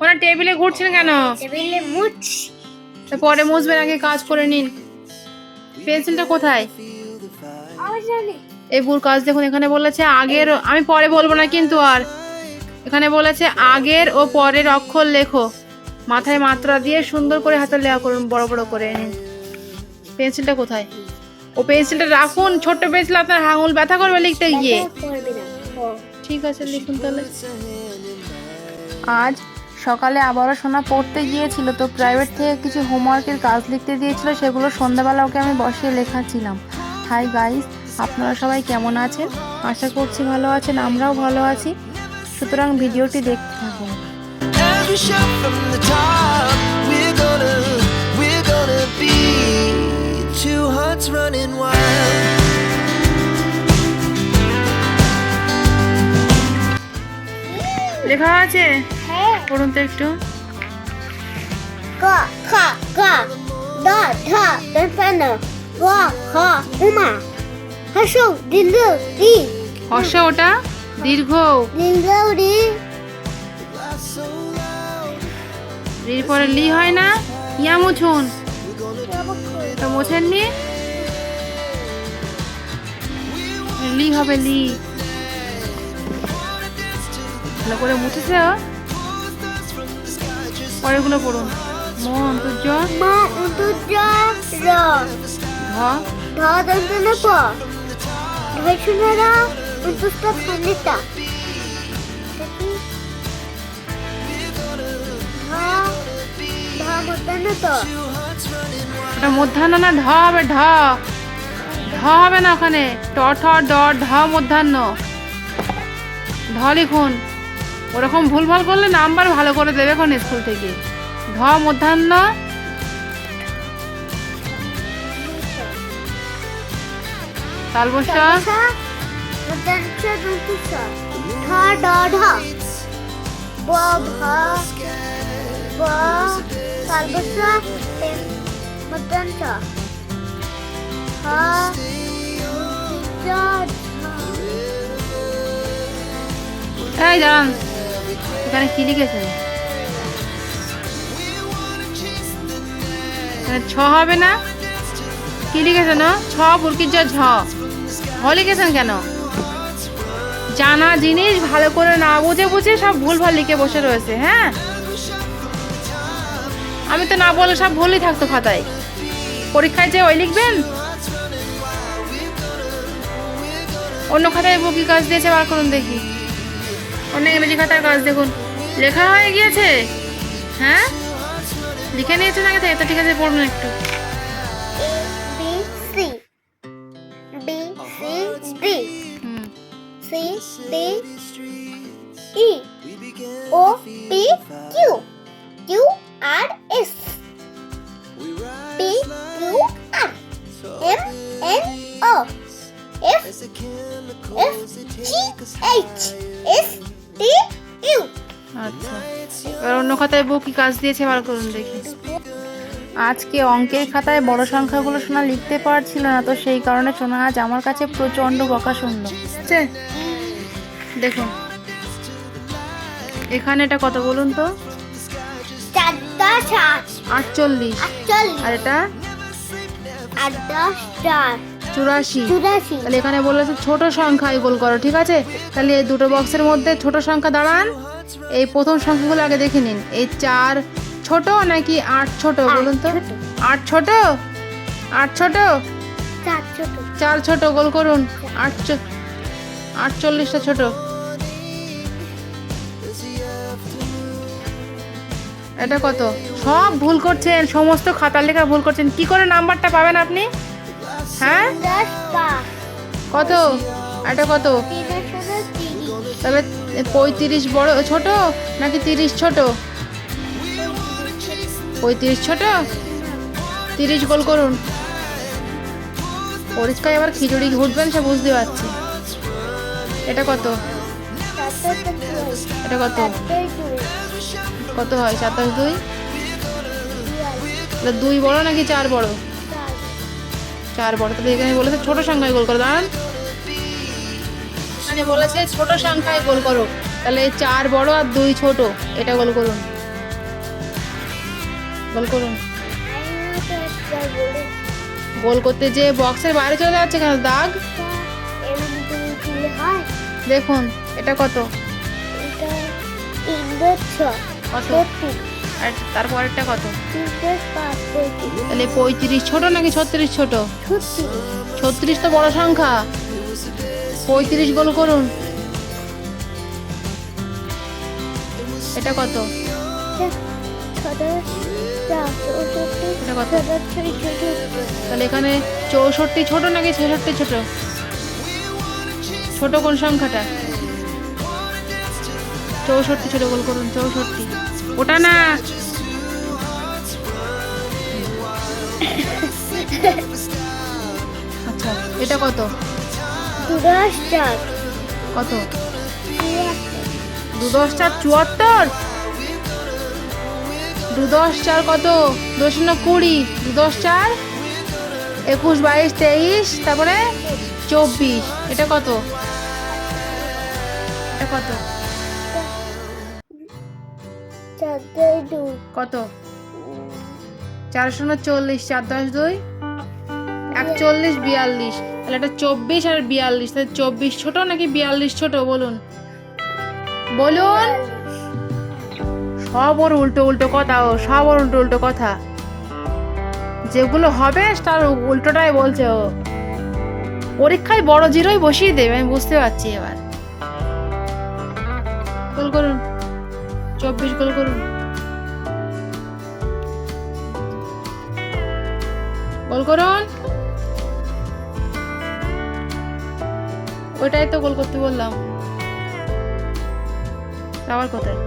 ওনার টেবিলে ঘুরছেন কেন? টেবিলে মুছ তা পরে মুছবেন আগে কাজ করে নিন। পেন্সিলটা কোথায়? জানি এই বুর কাজ দেখুন এখানে বলেছে আগের আমি পরে বলব না কিন্তু আর। এখানে বলেছে আগের ও পরের অক্ষর লেখো। মাথায় মাত্রা দিয়ে সুন্দর করে হাতে লেখা করুন বড় বড় করে নিন। পেন্সিলটা কোথায়? ও পেন্সিলটা রাখুন ছোট্ট পেন্সিল আপনার আঙুল ব্যথা করবে লিখতে গিয়ে। ঠিক আছে লিখুন তাহলে। আজ সকালে আবারও সোনা পড়তে গিয়েছিল তো প্রাইভেট থেকে কিছু হোমওয়ার্কের কাজ লিখতে দিয়েছিল সেগুলো সন্ধ্যাবেলা ওকে আমি বসিয়ে লেখাচ্ছিলাম। হাই গাইস আপনারা সবাই কেমন আছেন? আশা করছি ভালো আছেন আমরাও ভালো আছি। সুতরাং ভিডিওটি দেখতে থাকুন। Two hearts running wild. লেখা আছে? পড়ুন তো একটু। ক খ গ দ ধ দর্পণ গ খ উমা। রি। হর্ষ ওটা দীর্ঘ। রি। রির পরে লি হয় না ইয়া মুছুন। তো মোছেননি লি হবে লি। ভালো করে মুছেছ পরেরগুলো পড়ুন মন তুর্য মা উদুজ র। ধ। ধ দন্তন প। খন্ডিতা ওটা মধ্যাহ্ন না ঢ হবে? ঢ ঢ হবে না ওখানে। ট ঠ ড ঢ মধ্যাহ্ন। ঢ লিখুন। ওরকম ভুলভাল করলে নাম্বার ভালো করে দেবে এখন স্কুল থেকে। ধ মধ্যাহ্ন তালবস এই এখানে কি লিখেছেন? ছ হবে না? কি লিখেছেন? ছ বুরকির জ ঝ। লিখেছেন কেন? জানা জিনিস ভালো করে না বুঝে বুঝে সব ভুল ভালো লিখে বসে রয়েছে হ্যাঁ? আমি তো না বলে সব ভুলই থাকতো খাতায়। পরীক্ষায় যে ওই লিখবেন? অন্য খাতায় বুকি কাজ দিয়েছে, বার করুন দেখি। অন্য ইংরেজি খাতার কাজ দেখুন। লেখা হয়ে গিয়েছে? হ্যাঁ? লিখে নিয়েছো আগে থেকে তো ঠিক আছে পড়ুন একটু। B C B C D C D E O P Q কাজ দিয়েছে বার করুন দেখি। আজকে অঙ্কের খাতায় বড় সংখ্যাগুলো শোনা লিখতে পারছিল না তো সেই কারণে শোনা আজ আমার কাছে প্রচণ্ড বকা শুনলো আছে দেখুন। এখানে এটা কত বলুন তো? আটচল্লিশ। আর এটা? চুরাশি। চুরাশি। তাহলে এখানে বলেছে ছোট সংখ্যায় গোল করো ঠিক আছে? তাহলে এই দুটো বক্সের মধ্যে ছোট সংখ্যা দাঁড়ান। এই প্রথম সংখ্যাগুলো আগে দেখে নিন। এই চার ছোট নাকি আট ছোট? বলুন তো। আট ছোট? আট ছোট? চার ছোট। গোল করুন। আট আটচল্লিশটা ছোট। এটা কত? সব ভুল করছেন সমস্ত খাতার লেখা ভুল করছেন। কি করে নাম্বারটা পাবেন আপনি? হ্যাঁ? কত? এটা কত? তবে পঁয়ত্রিশ বড়, ছোট নাকি তিরিশ ছোট? পঁয়ত্রিশ ছোট? তিরিশ গোল করুন। পরিষ্কার আবার খিচুড়ি ঘুরবেন, সে বুঝতে পারছি। এটা কত? এটা কত? কত হয়, সাতাশ দুই? দুই বড় নাকি চার বড়? চার বড়, তাহলে এখানে বলেছে ছোট সংখ্যায় গোল করে, দাঁড়ান। মানে বলেছে ছোট সংখ্যায় গোল করো। তাহলে চার বড় আর দুই ছোট এটা গোল করুন। গোল করুন। গোল করতে যে বক্সের বাইরে চলে যাচ্ছে কেন দাগ? দেখুন এটা কত? আর তারপরেরটা কত? তাহলে পঁয়ত্রিশ ছোট নাকি ছত্রিশ ছোট? ছত্রিশ তো বড় সংখ্যা। পঁয়ত্রিশ গোল করুন। এটা কত? তাহলে এখানে চৌষট্টি ছোট নাকি ছেষট্টি ছোট? ছোট কোন সংখ্যাটা? চৌষট্টি ছোট গোল করুন, চৌষট্টি। ওটা না? আচ্ছা এটা কত? কত? দু দশ চার চুয়াত্তর? দু দশ চার কত? দু শূন্য কুড়ি। দু দশ চার? একুশ বাইশ তেইশ তারপরে চব্বিশ। এটা কত? এটা কত? চার কত? চার শূন্য চল্লিশ চার দশ দুই। একচল্লিশ বিয়াল্লিশ। তাহলে এটা চব্বিশ আর বিয়াল্লিশ, তাহলে চব্বিশ ছোট নাকি বিয়াল্লিশ ছোট, বলুন? বলুন। সব ওর উল্টো উল্টো কথা, ও সব ওর উল্টো উল্টো কথা। যেগুলো হবে, তার উল্টোটাই বলছে ও। পরীক্ষায় বড় জিরোই বসিয়ে দেবে, আমি বুঝতে পারছি এবার। গোল করুন। চব্বিশ গোল করুন। গোল করুন। ওইটাই তো গোল করতে বললাম। আবার কোথায়?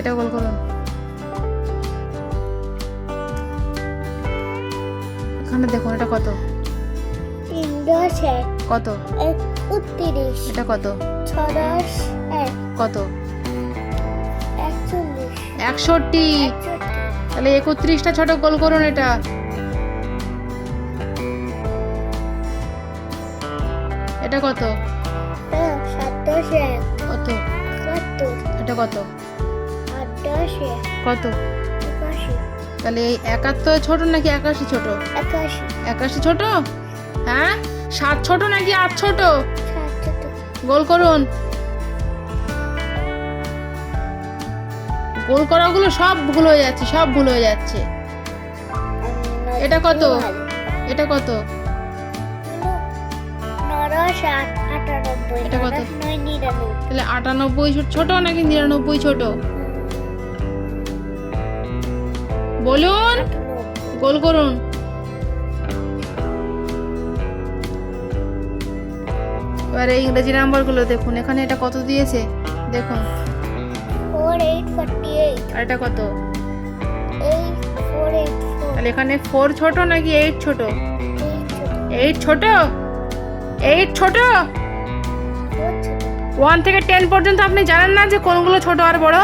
এটা গোল করুন এখানে দেখুন এটা কত? কত? একত্রিশ। এটা কত? ছ দশ এক। কত? একচল্লিশ। একষট্টি। তাহলে একত্রিশটা ছোট গোল করুন এটা। এটা কত? হ্যাঁ, দশ কত? এটা কত? কত? তাহলে এই একাত্তর ছোট নাকি একাশি ছোট? একাশি। ছোট? হ্যাঁ? সাত ছোট নাকি আট ছোট? গোল করুন। গোল করাগুলো সব ভুল হয়ে যাচ্ছে সব ভুল হয়ে যাচ্ছে। এটা কত? এটা কত? এটা কত? নরস তাহলে আটানব্বই ছোট নাকি নিরানব্বই ছোট? বলুন। গোল করুন। এবারে ইংরেজি নাম্বারগুলো দেখুন। এখানে এটা কত দিয়েছে? দেখুন। আর এটা কত? তাহলে এখানে ফোর ছোট নাকি এইট ছোট? এইট ছোট? এইট ছোট। ওয়ান থেকে টেন পর্যন্ত আপনি জানেন না যে কোনগুলো ছোট আর বড়?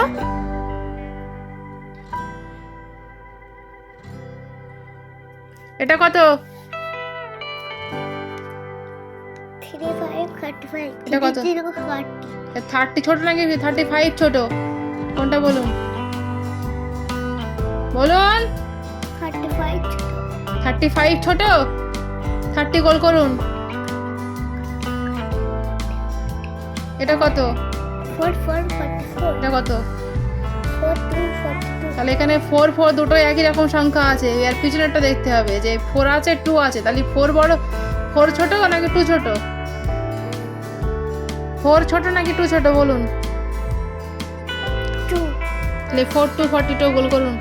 এটা কত? এটা কত? থার্টি ছোট নাকি থার্টি ফাইভ ছোট? কোনটা বলুন? বলুন। থার্টি ফাইভ ছোট। থার্টি গোল করুন। এটা কত? এটা কত? তাহলে এখানে ফোর ফোর দুটোই একই রকম সংখ্যা আছে। এর পিছনেরটা দেখতে হবে যে ফোর আছে টু আছে। তাহলে ফোর বড় ফোর ছোট নাকি টু ছোট? ফোর ছোট নাকি টু ছোট বলুন। তাহলে ফোর টু ফর্টি টু গোল করুন।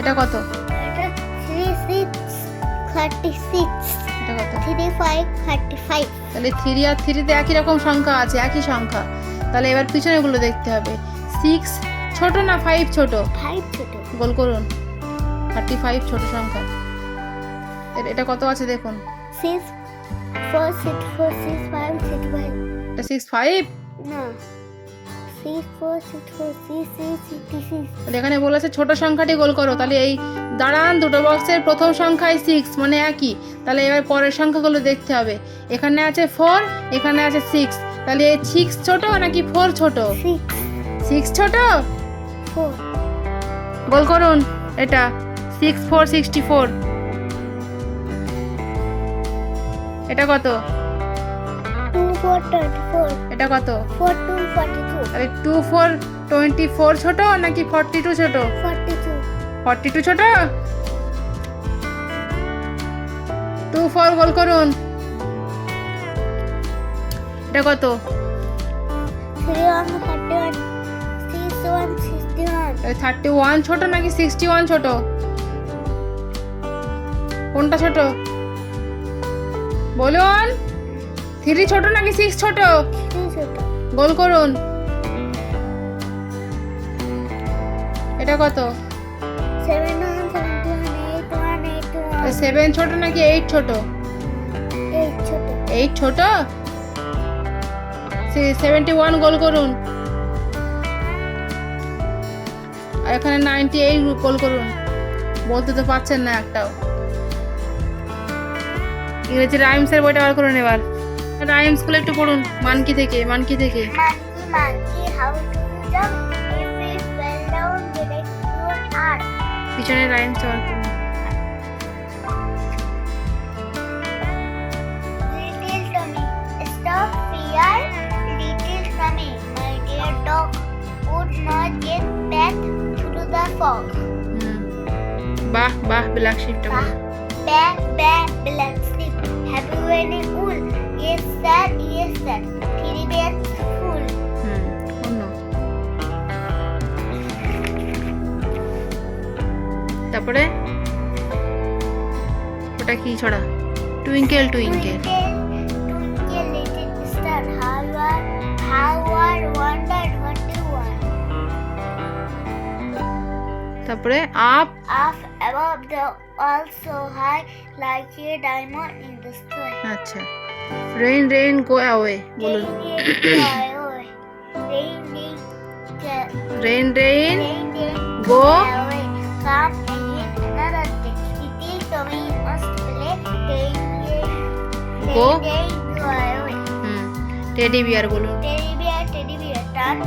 এটা কত? Thirty six three five thirty five তাহলে থ্রি আর থ্রিতে একই রকম সংখ্যা আছে একই সংখ্যা। তাহলে এবার পিছনেগুলো দেখতে হবে। সিক্স ছোট না ফাইভ ছোট? ফাইভ ছোট। গোল করুন। থার্টি ফাইভ ছোট সংখ্যা। এটা কত আছে দেখুন? Six four six four six five six five এটা সিক্স ফাইভ না। এখানে বলেছে ছোট সংখ্যাটি গোল করো। তাহলে এই দাঁড়ান দুটো বক্সের প্রথম সংখ্যায় সিক্স মানে একই। তাহলে এবার পরের সংখ্যাগুলো দেখতে হবে। এখানে আছে ফোর এখানে আছে সিক্স তাহলে এই সিক্স ছোট নাকি ফোর ছোট? সিক্স সিক্স ছোট? গোল করুন এটা। সিক্স ফোর সিক্সটি ফোর এটা কত? এটা কত? টু তাহলে ফোর টোয়েন্টি ফোর ছোট নাকি ফর্টি টু ছোট? ফর্টি টু ছোট? টু ফোর গোল করুন। এটা কত? থার্টি ওয়ান ছোট নাকি সিক্সটি ওয়ান ছোট? কোনটা ছোট? বলুন। থ্রি ছোট নাকি সিক্স ছোট? গোল করুন। এটা কত? সেভেন ছোট নাকি এইট ছোট? এইট ছোট। এইট ছোট? সেভেন্টি ওয়ান গোল করুন। আর এখানে নাইনটি এইট গোল করুন। বলতে তো পারছেন না একটাও। ইংরেজি রাইমসের বইটা বার করুন এবার। রাইমসগুলো একটু পড়ুন মানকি থেকে মানকি থেকে. পিছনে fog. হুম। বাহ বাহ ব্ল্যাক শিপটা Bah, bah, bah, black sheep. Any wool? Yes, sir, yes, sir. Three bags full. হুম অন্য তারপরে ওটা কি ছড়া twinkle twinkle Twinkle, twinkle, little star, how are, how are তারপরে up Up above the all so high, like a diamond in the sky. আচ্ছা rain rain go away বলুন Rain, rain, fly away. Rain, rain, ca- rain rain rain, rain, Go. fly away. Come again another day. Little Tommy must play. Rain, rain, Go. rain, rain, fly away. হুম teddy bear বলুন Teddy bear, teddy bear, turn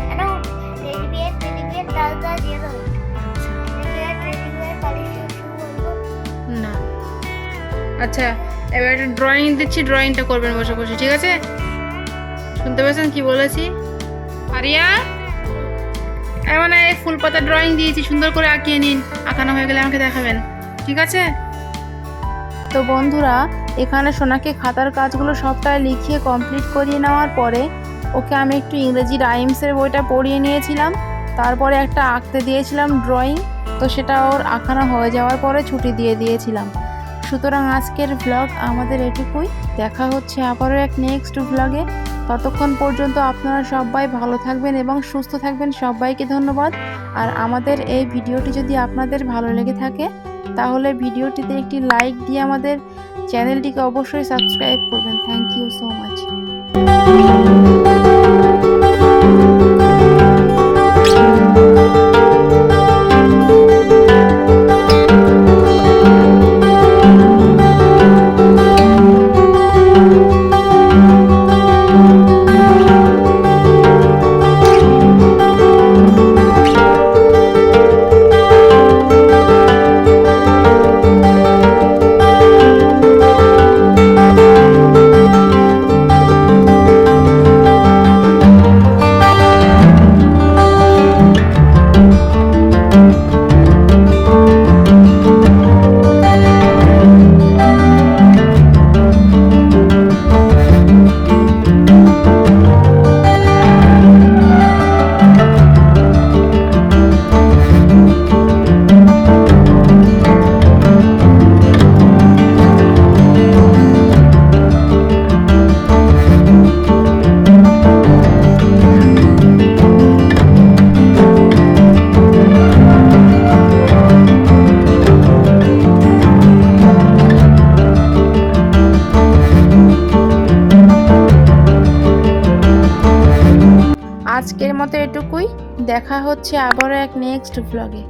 আচ্ছা এবার একটা drawing দিচ্ছি ড্রয়িংটা করবেন বসে বসে, ঠিক আছে? শুনতে পেয়েছেন কি বলেছি? আরিয়া? এমন এই ফুল পাতা ড্রয়িং দিয়েছি, সুন্দর করে আঁকিয়ে নিন। আঁকানো হয়ে গেলে আমাকে দেখাবেন, ঠিক আছে? তো বন্ধুরা, এখানে সোনাকে খাতার কাজগুলো সবটাই লিখিয়ে কমপ্লিট করিয়ে নেওয়ার পরে, ওকে আমি একটু ইংরেজি রাইমসের বইটা পড়িয়ে নিয়েছিলাম। তারপরে একটা আঁকতে দিয়েছিলাম ড্রয়িং তো সেটা ওর আঁকানো হয়ে যাওয়ার পরে ছুটি দিয়ে দিয়েছিলাম। সুতরাং আজকের ব্লগ আমাদের এটুকুই। দেখা হচ্ছে আবারও এক নেক্সট ব্লগে ততক্ষণ পর্যন্ত আপনারা সবাই ভালো থাকবেন এবং সুস্থ থাকবেন। সবাইকে ধন্যবাদ। আর আমাদের এই ভিডিওটি যদি আপনাদের ভালো লেগে থাকে, তাহলে ভিডিওটিতে একটি লাইক দিয়ে আমাদের চ্যানেলটিকে অবশ্যই সাবস্ক্রাইব করবেন। থ্যাংক ইউ দেখা হচ্ছে আবারও এক নেক্সট ব্লগে